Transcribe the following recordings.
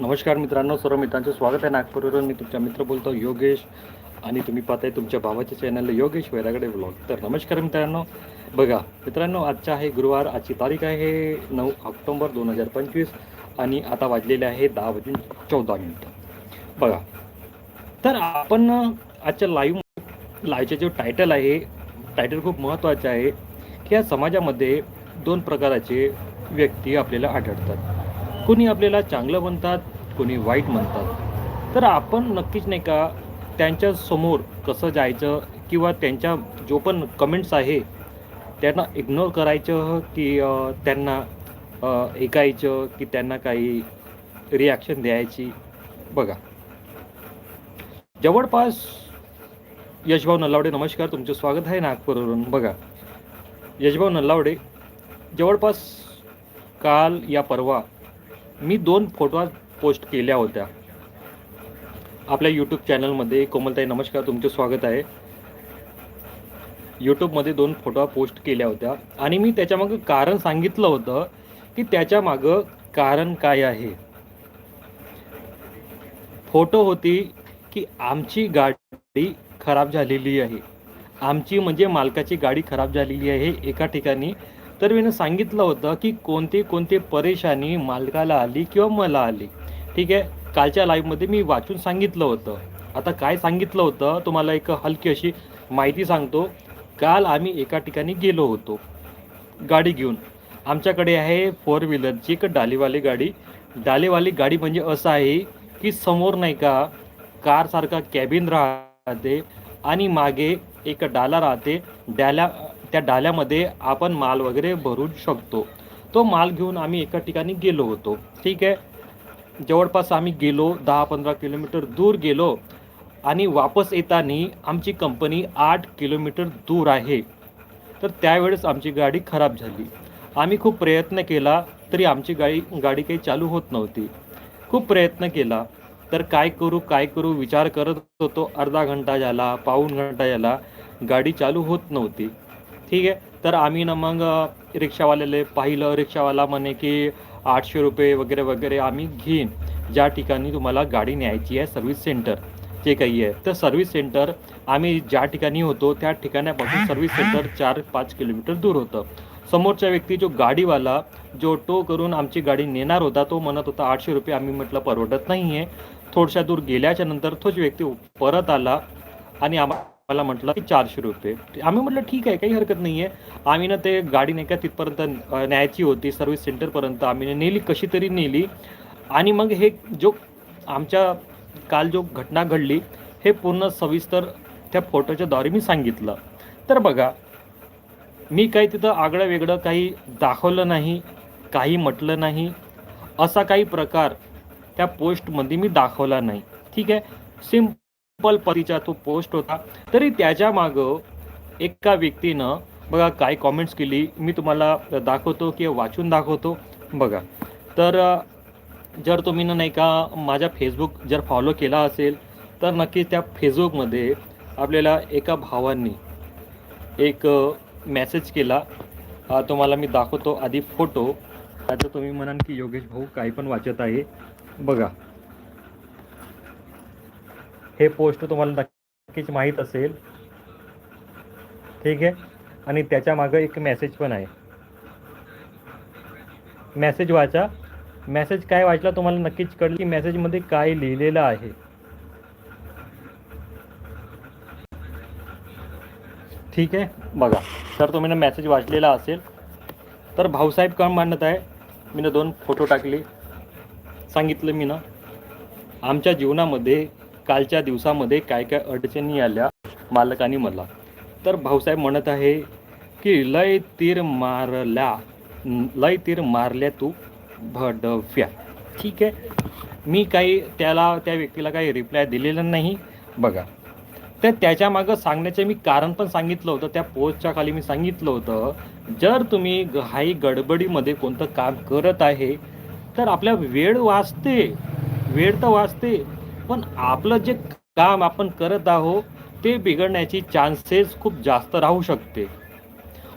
नमस्कार मित्रांनो सर्व मित्रांचं स्वागत आहे नागपूरवरून. मी तुमचा मित्र बोलतो योगेश आणि तुम्ही पाहताय तुमच्या भावाच्या चॅनलला योगेश वैरागडे ब्लॉग तर नमस्कार मित्रांनो. बघा मित्रांनो आजचा आहे गुरुवार आजची तारीख आहे नऊ ऑक्टोंबर दोन हजार पंचवीस आणि आता वाजलेले आहे दहा वाजून चौदा मिनिटं. बघा तर आपण आजच्या लाईव्ह लाईव्हचे जो टायटल आहे टायटल खूप महत्त्वाचे आहे की या समाजामध्ये दोन प्रकाराचे व्यक्ती आपल्याला आढळतात. कोणी आपल्याला चांगलं म्हणतात कोणी वाईट म्हणतात. तर आपण नक्कीच नाही का त्यांच्यासमोर कसं जायचं किंवा त्यांच्या जो पण कमेंट्स आहे त्यांना इग्नोर करायचं की त्यांना ऐकायचं की त्यांना काही रिॲक्शन द्यायची. बघा. जवळपास यशभाऊ नल्लावडे नमस्कार तुमचं स्वागत आहे नागपूरवरून. बघा. यशभाऊ नल्लावडे जवळपास काल या परवा मी दोन फोटो पोस्ट केल्या होत्या. आपल्या यूट्यूब चॅनलमध्ये कोमलताई नमस्कार. तुमचं स्वागत आहे. यूट्यूबमध्ये दोन फोटो पोस्ट केल्या होत्या. आणि मी त्याच्यामागं कारण सांगितलं होतं की त्याच्यामागं कारण काय आहे. फोटो होती की आमची गाडी खराब झालेली आहे. आमची म्हणजे मालकाची गाडी खराब झालेली आहे एका ठिकाणी. तर मी सांगितलं होतं की कोणती कोणती परेशानी मालकाला आली किंवा मला आली. ठीक आहे कालच्या लाईव्हमध्ये मी वाचून सांगितलं होतं. आता काय सांगितलं होतं तुम्हाला एक हलकी अशी माहिती सांगतो. काल आम्ही एका ठिकाणी गेलो होतो. गाडी घेऊन. आमच्याकडे आहे फोर व्हीलरची एक डालीवाली गाडी. डालेवाली गाडी म्हणजे असं आहे की समोर नाही का कारसारखा कॅबिन राहते आणि मागे एक डाला राहते. डाल्या त्या डाल्यामध्ये आपण माल वगैरे भरू शकतो. तो माल घेऊन आम्ही एका ठिकाणी गेलो होतो. ठीक आहे? जवळपास आम्ही गेलो दहा पंधरा किलोमीटर दूर गेलो आणि वापस येताना आमची कंपनी आठ किलोमीटर दूर आहे. तर त्यावेळेस आमची गाडी खराब झाली. आम्ही खूप प्रयत्न केला तरी आमची गाडी गाडी काही चालू होत नव्हती. खूप प्रयत्न केला. तर काय करू काय करू विचार करत होतो. अर्धा घंटा झाला पाऊण घंटा झाला. गाडी चालू होत नव्हती. ठीक आहे. तर आम्ही ना मग रिक्षावाल्याला पाहिलं. रिक्षावाला म्हणे की आठशे रुपये वगैरे वगैरे आम्ही घेईन. ज्या ठिकाणी तुम्हाला गाडी न्यायची आहे सर्व्हिस सेंटर जे काही आहे. तर सर्व्हिस सेंटर आम्ही ज्या ठिकाणी होतो त्या ठिकाणापासून सर्व्हिस सेंटर चार पाच किलोमीटर दूर होतं. समोरच्या व्यक्ती जो गाडीवाला जो टो करून आमची गाडी नेणार होता तो म्हणत होता आठशे रुपये आम्ही म्हटलं परवडत नाही आहे थोडशा दूर गेल्याच्यानंतर तोच व्यक्ती परत आला आणि मला म्हटलं की चारशे रुपये आम्ही म्हटलं ठीक आहे काही हरकत नाही आहे आम्ही ना ते गाडी नाही का तिथपर्यंत न्यायची होती सर्व्हिस सेंटरपर्यंत. आम्ही नेली कशी तरी नेली. आणि मग हे जो आमच्या काल जो घटना घडली हे पूर्ण सविस्तर त्या फोटोच्या द्वारे मी सांगितलं. तर बघा मी काही तिथं आगळं वेगळं काही दाखवलं नाही काही म्हटलं नाही. असा काही प्रकार त्या पोस्टमध्ये मी दाखवला नाही. ठीक आहे? सिम पतीचा तो पोस्ट होता. तरी त्याच्या मागं एका व्यक्तीनं बघा काय कॉमेंट्स केली मी तुम्हाला दाखवतो किंवा वाचून दाखवतो. बघा. तर जर तुम्ही ना नाही का माझ्या फेसबुक जर फॉलो केला असेल तर नक्कीच त्या फेसबुकमध्ये आपल्याला एका भावांनी एक मेसेज केला. तुम्हाला मी दाखवतो आधी फोटो आता तुम्ही म्हणाल की योगेश भाऊ काही पण वाचत आहे. बघा. हे पोस्ट तुम्हाला नक्कीच माहीत असेल. ठीक आहे? आणि त्याच्या मागं एक मेसेज पण आहे. मेसेज वाचा. मेसेज काय वाचला तुम्हाला नक्कीच कळलं की मेसेजमध्ये काय लिहिलेलं आहे. ठीक आहे? बघा तर तुम्ही ना मेसेज वाचलेला असेल तर भाऊसाहेब काम मांडत आहे? मी ना दोन फोटो टाकले. सांगितलं मी ना आमच्या जीवनामध्ये कालच्या दिवसामध्ये काय काय अडचणी आल्या मालकाने मला? तर भाऊसाहेब म्हणत आहे की लय तीर मारल्या लय तीर मारल्या तू भडव्या. ठीक आहे. मी काही त्याला त्या व्यक्तीला काही रिप्लाय दिलेला नाही. बघा. तर त्याच्या मागं सांगण्याचे मी कारण पण सांगितलं होतं. त्या पोस्टच्या खाली मी सांगितलं होतं जर तुम्ही घाई गडबडीमध्ये कोणतं काम करत आहे तर आपल्या वेळ वाचते. वेळ तर वाचते. पण आपलं जे काम आपण करत आहो ते बिघडण्याची चान्सेस खूप जास्त राहू शकते.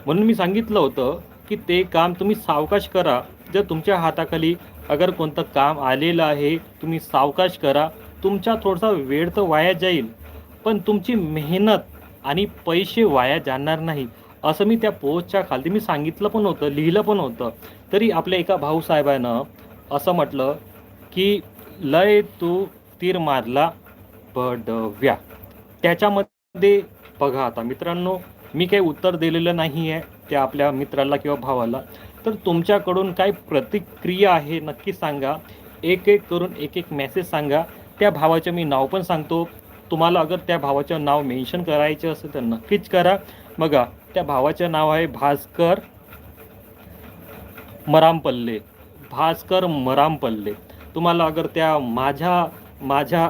म्हणून मी सांगितलं होतं की ते काम तुम्ही सावकाश करा. जर तुमच्या हाताखाली अगर कोणतं काम आलेलं आहे तुम्ही सावकाश करा. तुमचा थोडासा वेळ तर वाया जाईल पण तुमची मेहनत आणि पैसे वाया जाणार नाही. असं मी त्या पोस्टच्या खाली मी सांगितलं पण होतं लिहिलं पण होतं. तरी आपल्या एका भाऊसाहेबानं असं म्हटलं की लय तू तीर मारला बडव्या त्याच्यामध्ये बघा आता मित्रांनो मी काही उत्तर दिलेलं नाही आहे त्या आपल्या मित्राला किंवा भावाला. तर तुमच्याकडून काय प्रतिक्रिया आहे नक्की सांगा. एक एक करून एक एक मेसेज सांगा. त्या भावाचं मी नाव पण सांगतो. तुम्हाला अगर त्या भावाचं नाव मेन्शन करायचं असेल तर नक्कीच करा. बघा त्या भावाचं नाव आहे भास्कर मरामपल्ले. भास्कर मरामपल्ले. तुम्हाला अगर त्या माझ्या माझ्या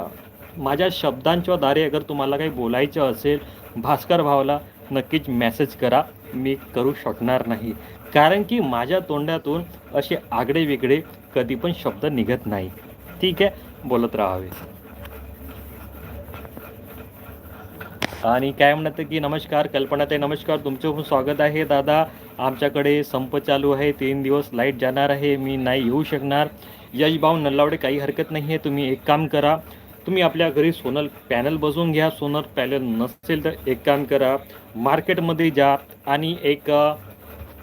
माझ्या शब्दांच्या द्वारे अगर तुम्हाला काही बोलायचं असेल भास्कर भावाला नक्कीच मेसेज करा. मी करू शकणार नाही. कारण की माझ्या तोंडातून असे आगडे वेगळे कधी पण शब्द निघत नाही. ठीक आहे? बोलत राहावे. आणि काय म्हणतं की नमस्कार कल्पना ते नमस्कार. तुमचं खूप स्वागत आहे दादा. आमच्याकडे संप चालू आहे. तीन दिवस लाइट जाणार आहे. मी नाही येऊ शकणार. यश भाऊ नल्लावडे काही हरकत नाही आहे. तुम्ही एक काम करा. तुम्ही आपल्या घरी सोनल पॅनल बसवून घ्या. सोनल पॅनल नसेल तर एक काम करा. मार्केटमध्ये जा आणि एक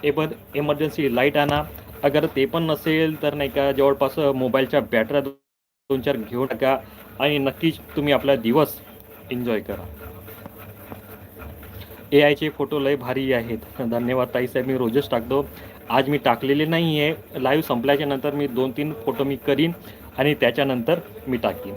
एमर एमर्जन्सी लाइट आणा. अगर ते पण नसेल तर नाही का जवळपास मोबाईलच्या बॅटऱ्या दोन चार घेऊन टाका आणि नक्कीच तुम्ही आपला दिवस एन्जॉय करा. ए आयचे फोटो लय भारी आहेत. धन्यवाद ताईसाहेब मी रोजच टाकतो. आज मी टाकलेले नाही आहे. लाईव्ह संपल्याच्या नंतर मी दोन तीन फोटो मी करीन आणि त्याच्यानंतर मी टाकीन.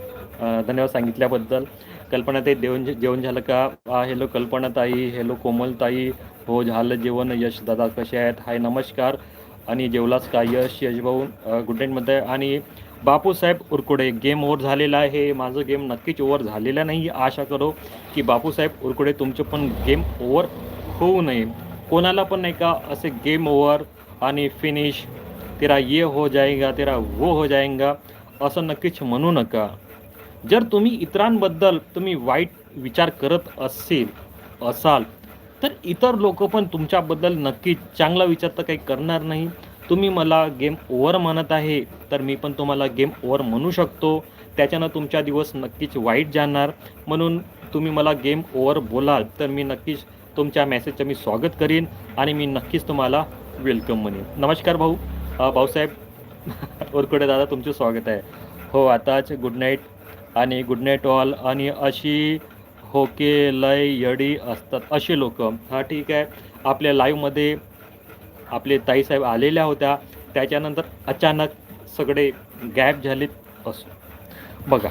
धन्यवाद सांगितल्याबद्दल. कल्पनाताई देवन जेवण झालं का? हॅलो कल्पनाताई हॅलो कोमलताई. हो झालं जेवण. यश दादा कसे आहेत? हाय नमस्कार. आणि जेवलाच का? यश यशभाऊ गुड नाईटमध्ये आणि बापूसाहेब उरकुडे गेम ओव्हर झालेला आहे. माझं गेम नक्कीच ओव्हर झालेला नाही. आशा करो की बापूसाहेब उरकुडे तुमचं पण गेम ओव्हर होऊ नये. कोणाला पण नाही का असे गेम ओव्हर आणि फिनिश तेरा ये हो जाएगा तेरा वो हो जाएगा असं नक्कीच म्हणू नका. जर तुम्ही इतरांबद्दल तुम्ही वाईट विचार करत असेल असाल तर इतर लोक पण तुमच्याबद्दल नक्कीच चांगला विचार तर काही करणार नाही. तुम्ही मला गेम ओव्हर म्हणत आहे तर मी पण तुम्हाला गेम ओव्हर म्हणू शकतो. त्याच्यानं तुमचा दिवस नक्कीच वाईट जाणार. म्हणून तुम्ही मला गेम ओव्हर बोलाल तर मी नक्कीच तुमच्या मेसेजचं मी स्वागत करीन आणि मी नक्कीच तुम्हाला वेलकम म्हणे. नमस्कार भाऊ. भाऊसाहेब ओरकडे दादा तुमचं स्वागत आहे. हो आताच गुड नाईट आणि गुड नाईट ऑल आणि अशी होके लय यडी असतात असे लोक. हा ठीक आहे. आपल्या लाईव्हमध्ये आपले ताईसाहेब आलेल्या होत्या. त्याच्यानंतर अचानक सगळे गॅप झालेत. असो. बघा.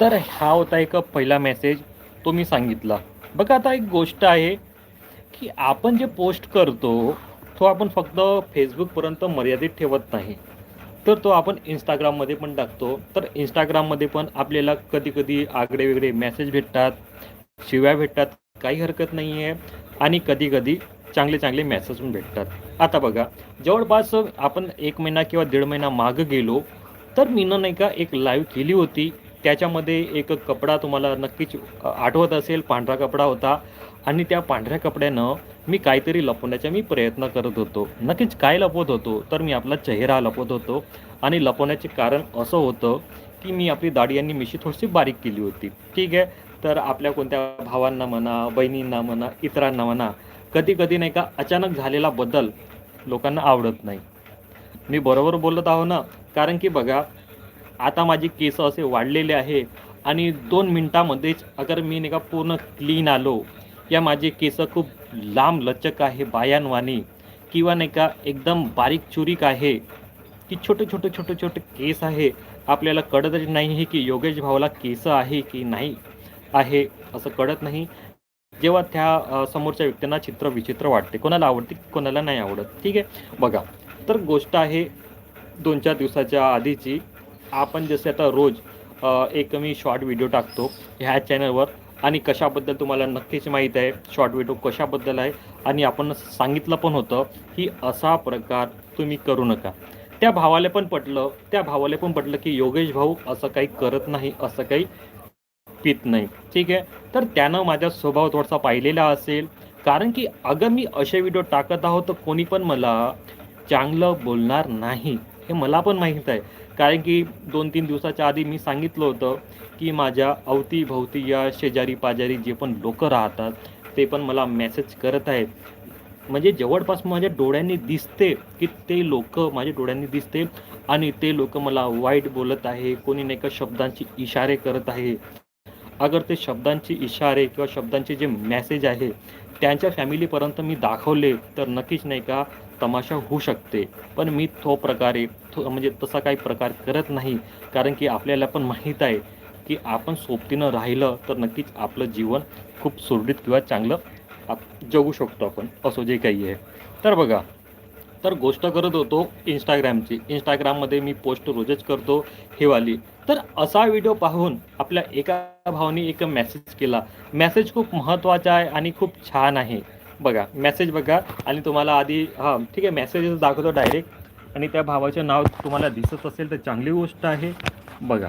तर हा होता एक पहिला मेसेज तो मी सांगितला. बघा आता एक गोष्ट आहे. की आपण जे पोस्ट करतो तो आपण फक्त फेसबुकपर्यंत मर्यादित ठेवत नाही. तर तो आपण इंस्टाग्राममध्ये पण टाकतो. तर इंस्टाग्राममध्ये पण आपल्याला कधी कधी आगळे वेगळे मेसेज भेटतात. शिव्या भेटतात. काही हरकत नाही आहे आणि कधी कधी चांगले चांगले मेसेज पण भेटतात. आता बघा जवळपास आपण एक महिना किंवा दीड महिना मागं गेलो तर मीनं नाही का एक लाईव्ह केली होती. त्याच्यामध्ये एक कपडा तुम्हाला नक्कीच आठवत असेल. पांढरा कपडा होता. आणि त्या पांढऱ्या कपड्यानं मी काहीतरी लपवण्याचा मी प्रयत्न करत होतो. नक्कीच काय लपवत होतो? तर मी आपला चेहरा लपवत होतो. आणि लपवण्याचे कारण असं होतं की मी आपली दाढी आणि मिशी थोडीशी बारीक केली होती. ठीक आहे? तर आपल्या कोणत्या भावांना म्हणा बहिणींना म्हणा इतरांना म्हणा कधी कधी नाही का अचानक झालेला बदल लोकांना आवडत नाही. मी बरोबर बोलत आहो ना? कारण की बघा आता माझे केस असे वाढलेले आहे आणि दोन मिनटामध्येच अगर मी नाही का पूर्ण क्लीन आलो या माझे केस खूप लांब लचक आहे बायांवानी. किंवा नाही का एकदम बारीक चुरीक आहे. की छोटे छोटे छोटे छोटे केस आहे. आपल्याला कळतच नाही हे की योगेश भाऊला केस आहे की नाही आहे असं कळत नाही. जेव्हा त्या समोरच्या व्यक्तींना चित्र विचित्र वाटते. कोणाला आवडते कोणाला नाही आवडत. ठीक आहे? बघा. तर गोष्ट आहे दोन चार दिवसाच्या आधीची. आपण जसे आता रोज एक मी शॉर्ट व्हिडिओ टाकतो ह्या चॅनलवर आणि कशाबद्दल तुम्हाला नक्कीच माहीत आहे. शॉर्ट व्हिडिओ कशाबद्दल आहे? आणि आपण सांगितलं पण होतं की असा प्रकार तुम्ही करू नका. त्या भावाला पण पटलं त्या भावाला पण पटलं की योगेश भाऊ असं काही करत नाही असं काही पित नाही. ठीक आहे? तर त्यानं माझा स्वभाव थोडासा पाहिलेला असेल. कारण की अगं मी असे व्हिडिओ टाकत आहोत तर कोणी पण मला चांगलं बोलणार नाही. हे मला पण माहीत आहे. कारण की दोन तीन दिवसाच्या आधी मी सांगितलं होतं की माझ्या अवतीभोवती या शेजारी पाजारी जे पण लोक राहतात ते पण मला मेसेज करत आहेत. म्हणजे जवळपास माझ्या डोळ्यांनी दिसते की ते लोक माझ्या डोळ्यांनी दिसते आणि ते लोक मला वाईट बोलत आहे कोणी नाही का शब्दांची इशारे करत आहे. अगर ते शब्दांचे इशारे किंवा शब्दांचे जे मेसेज आहे त्यांच्या फॅमिलीपर्यंत मी दाखवले तर नक्कीच नाही का तमाशा होऊ शकते. पण मी तो प्रकारे थो म्हणजे तसा काही प्रकार करत नाही. कारण की आपल्याला पण माहीत आहे की आपण सोबतीनं राहिलं तर नक्कीच आपलं जीवन खूप सुरळीत किंवा चांगलं आप जगू शकतो आपण. असं जे काही आहे. तर बघा तर गोष्ट करत होतो इंस्टाग्रामची इंस्टाग्राममध्ये मी पोस्ट रोजच करतो हे वाली तर असा व्हिडिओ पाहून आपल्या एका भावाने एक मेसेज केला. मेसेज खूप महत्त्वाचा आहे आणि खूप छान आहे. बघा मेसेज बघा आणि तुम्हाला आधी हां ठीक आहे मेसेजेस दाखवतो डायरेक्ट आणि त्या भावाचे नाव तुम्हाला दिसत असेल तर चांगली गोष्ट आहे. बघा.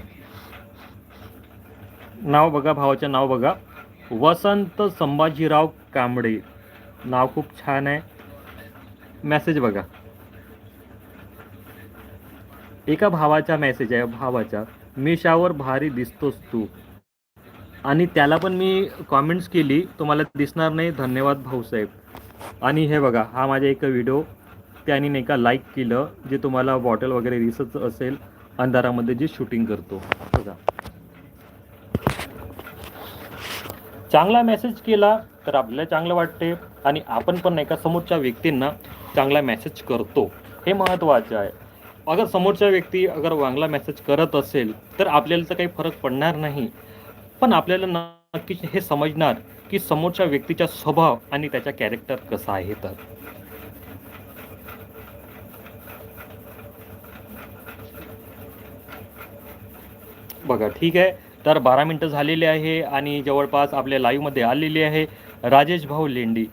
नाव बघा भावाचं नाव बघा. वसंत संभाजीराव कांबळे. नाव खूप छान आहे. मेसेज बघा. एका भावाचा मेसेज आहे भावाचा. मिशावर भारी दिसतोस तू. आणि त्याला पण मी कॉमेंट्स केली. तुम्हाला दिसणार नाही. धन्यवाद भाऊसाहेब आणि हे बघा हा माझा एक व्हिडिओ त्याने नाही का लाईक केलं जे तुम्हाला बॉटल वगैरे दिसत असेल अंधारामध्ये जे शूटिंग करतो. बघा. चांगला मेसेज केला तर आपल्याला चांगलं वाटते. आणि आपण पण नाही का समोरच्या व्यक्तींना चांगला मेसेज करतो. हे महत्त्वाचं आहे. अगर समोरच्या व्यक्ती अगर चांगला मेसेज करत असेल तर आपल्याला तर काही फरक पडणार नाही. पण आपल्याला नक्कीच हे समजणार की समोरच्या व्यक्तीचा स्वभाव आणि त्याचा कॅरेक्टर कसा आहे तर. बघा ठीक आहे. तर बारा मिनटं झालेली आहे आणि जवळपास आपल्या लाईव्हमध्ये आलेली आहे राजेश भाऊ लेंडी.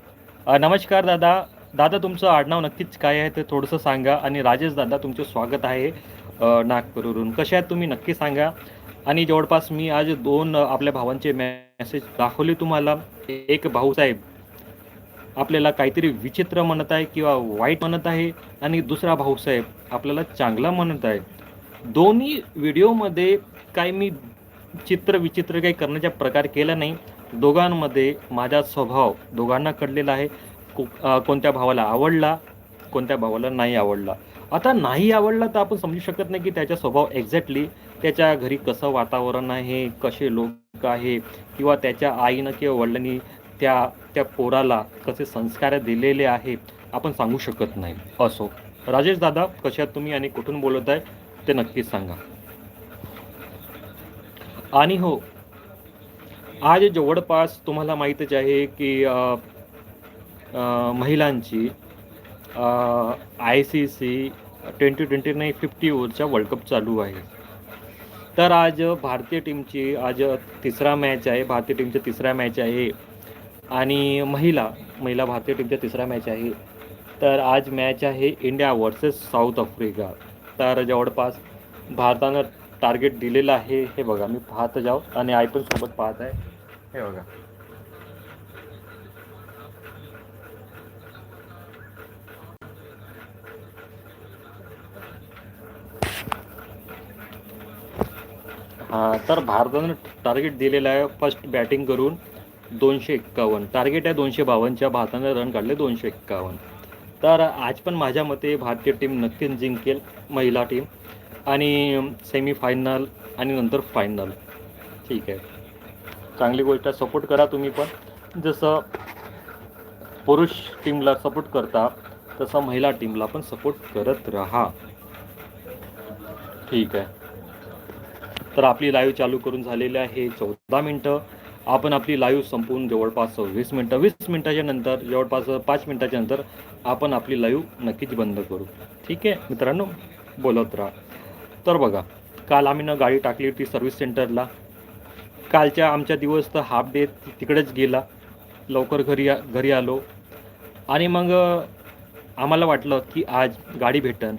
नमस्कार दादा. दादा तुमचं आडनाव नक्कीच काय आहे ते थोडंसं सांगा आणि राजेश दादा तुमचं स्वागत आहे नागपूरवरून. कसे आहेत तुम्ही? नक्की सांगा. आणि जवळपास मी आज दोन आपल्या भावांचे मेसेज दाखवले तुम्हाला. एक भाऊसाहेब आपल्याला काहीतरी विचित्र म्हणत आहे किंवा वाईट म्हणत आहे आणि दुसरा भाऊसाहेब आपल्याला चांगला म्हणत आहे. दोन्ही व्हिडिओमध्ये काही मी चित्र विचित्र काही करण्याचा प्रकार केला नाही. दोघांमध्ये माझा स्वभाव दोघांना कळलेला आहे. को कोणत्या भावाला आवडला कोणत्या भावाला नाही आवडला. आता नाही आवडला तर आपण समजू शकत नाही की त्याचा स्वभाव एक्झॅक्टली त्याच्या घरी कसं वातावरण आहे कसे लोक आहे किंवा त्याच्या आईनं किंवा वडिलांनी त्या त्या पोराला कसे संस्कार दिलेले आहे आपण सांगू शकत नाही. असो. राजेश दादा कशात तुम्ही आणि कुठून बोलत आहे ते नक्कीच सांगा. आणि हो आज जवळपास तुम्हाला माहीतच आहे की महिलांची I C C twenty twenty नाही फिफ्टी ओव्हरचा वर्ल्ड कप चालू आहे. तर आज भारतीय टीमची आज तिसरा मॅच आहे भारतीय टीमचा तिसरा मॅच आहे. आणि महिला महिला भारतीय टीमचा तिसरा मॅच आहे. तर आज मॅच आहे इंडिया वर्सेस साऊथ आफ्रिका तर जवळपास भारतानं टार्गेट दिलेलं आहे. हे बघा मी पाहत जाऊ आणि आय पण सोबत पाहत आहे. हे बघा. तर भारतानं टार्गेट दिलेलं आहे फर्स्ट बॅटिंग करून दोनशे एक्कावन्न. टार्गेट आहे दोनशे बावन्नच्या. भारतानं रन काढले दोनशे एक्कावन्न. तर आज पण माझ्या मते भारतीय टीम नक्कीच जिंकेल महिला टीम आणि सेमीफायनल आणि नंतर फायनल ठीक आहे. चांगली गोष्ट आहे. सपोर्ट करा तुम्ही पण. जसं पुरुष टीमला सपोर्ट करता तसं महिला टीमला पण सपोर्ट करत राहा. ठीक आहे. तर आपली लाईव्ह चालू करून झालेली आहे चौदा मिनटं. आपण आपली लाईव्ह संपवून जवळपास वीस मिनटं. वीस मिनटाच्या नंतर जवळपास पाच मिनटाच्या नंतर आपण आपली लाईव्ह नक्कीच बंद करू. ठीक आहे? मित्रांनो बोलत राहा. तर बघा काल आम्ही ना गाडी टाकली होती सर्व्हिस सेंटरला कालच्या आमच्या दिवस तर हाफ डे तिकडेच गेला. लवकर घरी घरी आलो. आणि मग आम्हाला वाटलं की आज गाडी भेटन.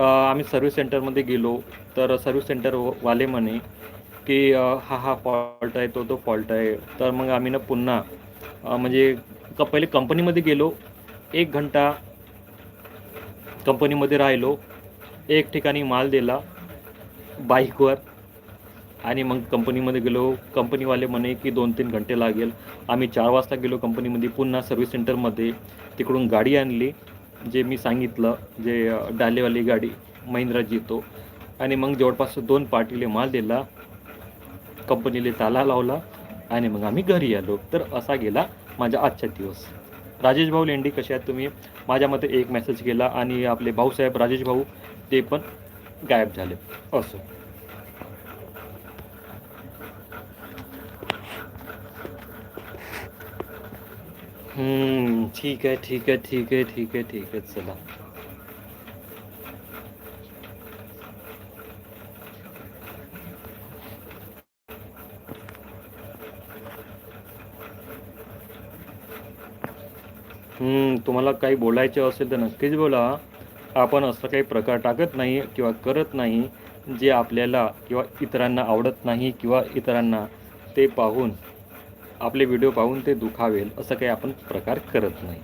आम्ही सर्व्हिस सेंटरमध्ये गेलो. तर सर्व्हिस सेंटर वाले म्हणे की हा हा फॉल्ट आहे तो तो फॉल्ट आहे. तर मग आम्ही ना पुन्हा म्हणजे क पहिले कंपनीमध्ये गेलो. एक घंटा कंपनीमध्ये राहिलो. एक ठिकाणी माल दिला बाईकवर. आणि मग कंपनीमध्ये गेलो. कंपनीवाले म्हणे की दोन तीन घंटे लागेल. आम्ही चार वाजता गेलो कंपनीमध्ये पुन्हा सर्व्हिस सेंटरमध्ये तिकडून गाडी आणली. जे मी सांगितलं जे डालेवाली गाडी महिंद्रा जितो आणि मग जवळपास दोन पार्टीले माल दिला कंपनीले ताला लावला आणि मग आम्ही घरी आलो. तर असा गेला माझा आजचा दिवस. राजेश भाऊ लेंडी कसे आहेत तुम्ही? माझ्या मते एक मेसेज केला आणि आपले भाऊसाहेब राजेश भाऊ ते पण गायब झाले. असो. ठीक आहे ठीक आहे ठीक आहे ठीक आहे ठीक आहे चला. तुम्हाला काही बोलायचे असेल तर नक्कीच बोला. आपण असं काही प्रकार टाकत नाही किंवा करत नाही जे आपल्याला किंवा इतरांना आवडत नाही किंवा इतरांना ते पाहून आपले व्हिडिओ पाहून ते दुखावेल असं काही आपण प्रकार करत नाही.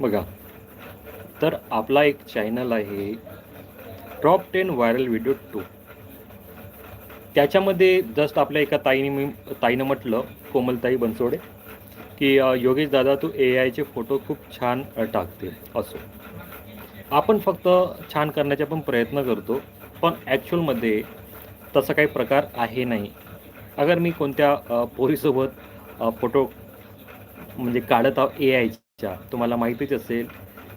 बघा तर आपला एक चॅनल आहे top ten viral video two त्याच्यामध्ये जस्ट आपल्या एका ताईने मी ताईनं म्हटलं कोमलताई बनसोडे की योगेश दादा तू ए आयचे फोटो खूप छान टाकते असो. आपण फक्त छान करण्याचा पण प्रयत्न करतो पण ॲक्च्युअलमध्ये तसा काही प्रकार आहे नाही. अगर मी कोणत्या पोरीसोबत फोटो म्हणजे काढत आहो ए आयच्या तुम्हाला माहितीच असेल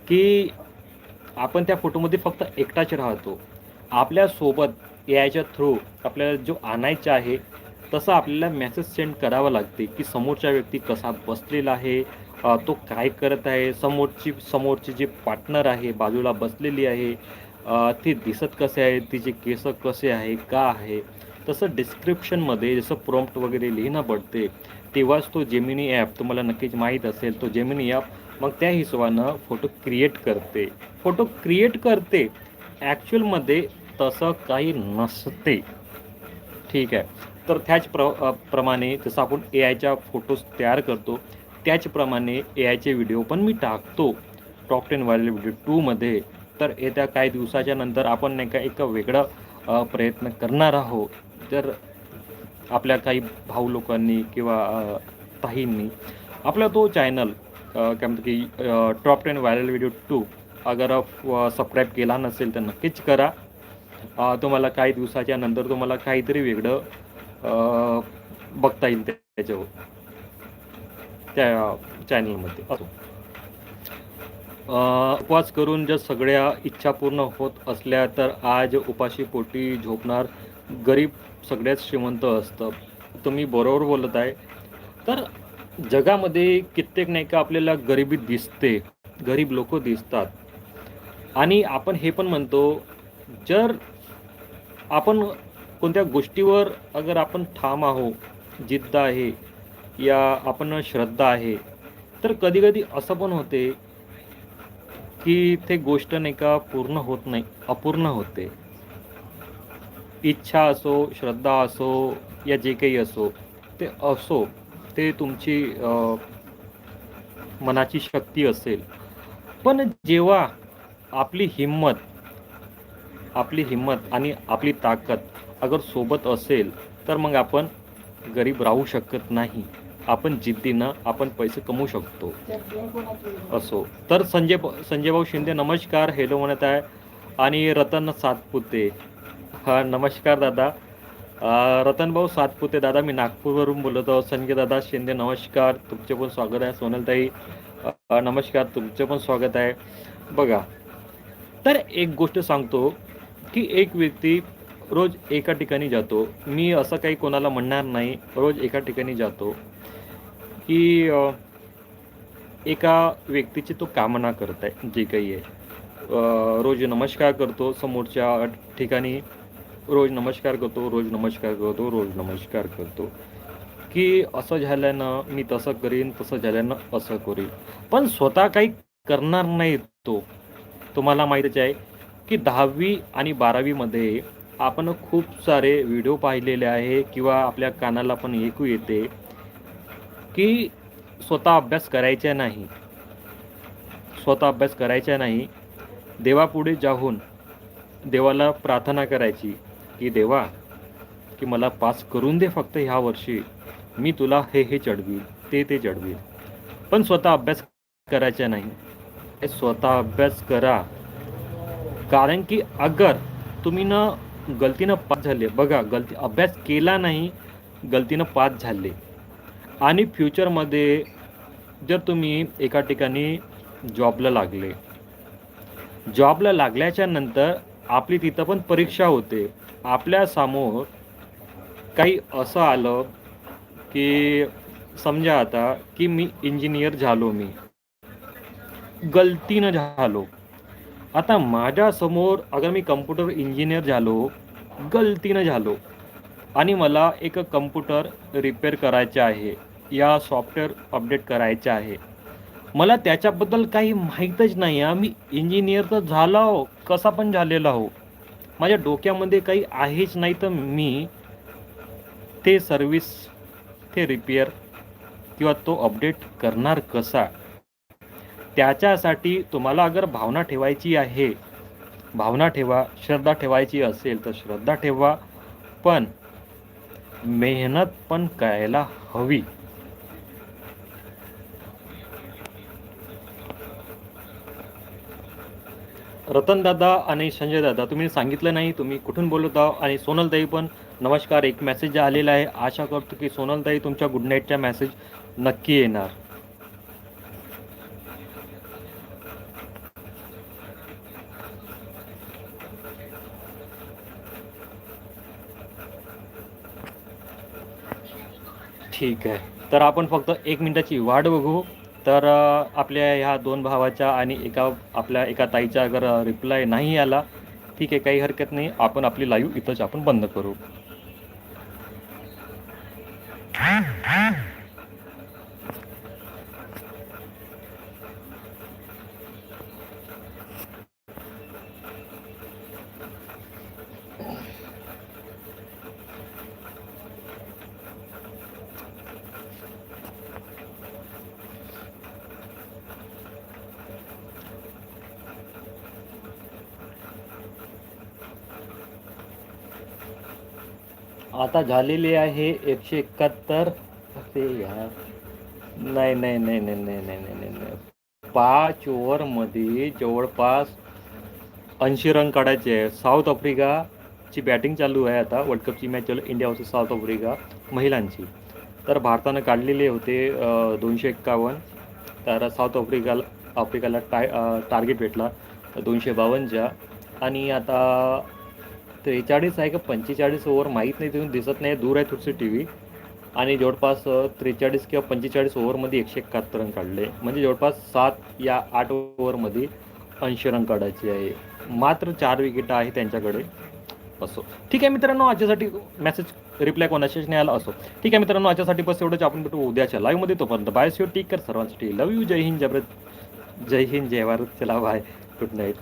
की आपण त्या फोटोमध्ये फक्त एकटाच राहतो. आपल्यासोबत ए आयच्या थ्रू आपल्याला जो आणायचा आहे तसं आपल्याला मेसेज सेंड करावा लागते की समोरचा व्यक्ती कसा बसलेला आहे तो काय करत आहे समोरची समोरची जी पार्टनर आहे बाजूला बसलेली आहे ती दिसत कसे आहे तिचे केस कसे आहे का आहे तसं डिस्क्रिप्शनमध्ये जसं प्रॉम्प्ट वगैरे लिहिणं पडते तेव्हाच तो जेमिनी ॲप तुम्हाला नक्कीच माहीत असेल तो जेमिनी ॲप मग त्या हिशोबानं फोटो क्रिएट करते. फोटो क्रिएट करते. ॲक्च्युअलमध्ये तसं काही नसते. ठीक आहे. तर त्याच प्र प्रमाणे जसं आपण ए आयच्या फोटोज तयार करतो त्याचप्रमाणे ए आयचे व्हिडिओ पण मी टाकतो. टॉप टेन व्हायरल व्हिडिओ टूमध्ये तर येत्या काही दिवसाच्या नंतर आपण नाही का एक वेगळं प्रयत्न करणार आहोत. तर आपल्या काही भाऊ लोकांनी किंवा ताईंनी आपला तो चॅनल काय म्हणतो की top ten viral video two अगर सबस्क्राईब केला नसेल तर नक्कीच करा. तुम्हाला काही दिवसाच्या नंतर तुम्हाला काहीतरी वेगळं बघता येईल त्याच्यावर. त्या चॅनलमध्ये असो. उपवास करून जर सगळ्या इच्छा पूर्ण होत असल्या तर आज उपाशी पोटी झोपणार गरीब सगळ्यात श्रीमंत असतं. तुम्ही बरोबर बोलत आहे. तर जगामध्ये कित्येक नाही का आपल्याला गरिबी दिसते गरीब लोक दिसतात. आणि आपण हे पण म्हणतो जर आपण कोणत्या गोष्टीवर अगर आपण ठाम आहो जिद्द आहे या आपण श्रद्धा आहे तर कधीकधी असं पण होते की ते गोष्ट नाही का पूर्ण होत नाही अपूर्ण होते. इच्छा असो श्रद्धा असो या जे काही असो ते असो. ते तुमची मनाची शक्ती असेल. पण जेव्हा आपली हिंमत आपली हिंमत आणि आपली ताकद अगर सोबत असेल तर मग आपण गरीब राहू शकत नाही. आपण जिद्दीनं आपण पैसे कमवू शकतो. असो. तर संजय संजय भाऊ शिंदे नमस्कार. हॅलो म्हणत आहे. आणि रतन सातपुते. हा नमस्कार दादा. रतनभाऊ रतन भाऊ सातपुते दादा मी नागपूरवरून बोलत आहोत. संजय दादा शिंदे नमस्कार. तुमचे पण स्वागत आहे. सोनलताई नमस्कार. तुमचे पण स्वागत आहे. बघा तर एक गोष्ट सांगतो की एक व्यक्ती रोज एका ठिकाणी जातो. मी असं काही कोणाला म्हणणार नाही. रोज एका ठिकाणी जातो की एका व्यक्तीची तो कामना करत आहे. जे काही आहे. रोज नमस्कार करतो. समोरच्या ठिकाणी रोज नमस्कार करतो रोज नमस्कार करतो रोज नमस्कार करतो. की असं झाल्यानं मी तसं करीन तसं झाल्यानं असं करीन. पण स्वतः काही करणार नाही तो. तुम्हाला माहीतच आहे की दहावी आणि बारावीमध्ये आपण खूप सारे व्हिडिओ पाहिलेले आहे किंवा आपल्या कानाला पण ऐकू येते की स्वतः अभ्यास करायचा नाही. स्वतः अभ्यास करायचा नाही. देवापुढे जाऊन देवाला प्रार्थना करायची. की देवा की मला पास करून दे फक्त ह्या वर्षी. मी तुला हे हे चढवील ते ते चढवील. पण स्वतः अभ्यास करायचा नाही. हे स्वतः अभ्यास करा. कारण की अगर तुम्ही ना गलतीनं पास झाले बघा गलती अभ्यास केला नाही गलतीनं पास झाले. आणि फ्युचरमध्ये जर तुम्ही एका ठिकाणी जॉबला लागले. जॉबला लागल्याच्या नंतर आपली तिथं पण परीक्षा होते. आपल्यासमोर काही असं आलं की समजा आता की मी इंजिनियर झालो मी. गलतीनं झालो. आता माझ्यासमोर अगर मी कम्प्युटर इंजिनियर झालो गलतीनं झालो. आणि मला एक कम्प्युटर रिपेअर करायचे आहे या सॉफ्टवेअर अपडेट करायचे आहे. मला त्याच्याबद्दल काही माहीतच नाही आहे मी इंजिनियर तर झाला हो कसा पण झालेला हो. माझ्या डोक्यामध्ये काही आहेच नाही तर मी ते सर्विस ते रिपेअर किंवा तो अपडेट करणार कसा? त्याच्यासाठी तुम्हाला अगर भावना ठेवायची आहे भावना ठेवा श्रद्धा ठेवायची असेल तर श्रद्धा ठेवा पण मेहनत पण करायला हवी. रतन दादा आणि संजय दादा तुम्ही सांगितलं नाही तुम्ही कुठून बोलत आहो आणि सोनलताई पण नमस्कार एक मेसेज आलेला आहे. आशा करतो की सोनलताई तुमच्या गुड नाईटच्या मेसेज नक्की येणार. ठीक आहे. तर आपण फक्त एक मिनिटाची वाट बघू. तर आपल्या ह्या दोन भावाच्या आणि एका आपल्या एका ताईचा अगर रिप्लाय नाही आला ठीक आहे काही हरकत नाही. आपण आपली लाईव्ह इथंच आपण बंद करू. आता झालेली आहे एकशे एकाहत्तर. ते नाही नाही नाही नाही नाही नाही नाही नाही नाही. पाच ओव्हरमध्ये जवळपास ऐंशी रन काढायचे आहे. साऊथ आफ्रिकाची बॅटिंग चालू आहे आता. वर्ल्ड कपची मॅच चालू इंडिया वर्सेस साऊथ आफ्रिका महिलांची. तर भारतानं काढलेले होते दोनशे एक्कावन्न. तर साऊथ आफ्रिकाला आफ्रिकाला टाय टार्गेट भेटला दोनशे बावन्नच्या. आणि आता त्रेचाळीस आहे का पंचेचाळीस ओव्हर माहीत नाही तिथून दिसत नाही दूर आहे थोडीशी टी व्ही आणि जवळपास त्रेचाळीस किंवा पंचेचाळीस ओव्हरमध्ये एकशे एकाहत्तर रन काढले. म्हणजे जवळपास सात या आठ ओव्हरमध्ये ऐंशी रन काढायची आहे. मात्र चार विकेट आहे त्यांच्याकडे. असो. ठीक आहे मित्रांनो आजच्यासाठी मेसेज रिप्लाय कोणाशीच नाही आला असो. ठीक आहे मित्रांनो आजच्यासाठी बस एवढंच. आपण भेटू उद्याच्या लाईव्हमध्ये तोपर्यंत बाय शिव टीक कर सर्वांसाठी. लव यू जय हिंद जय भारत. जय हिंद जय भारत. चला बाय गुड नाईट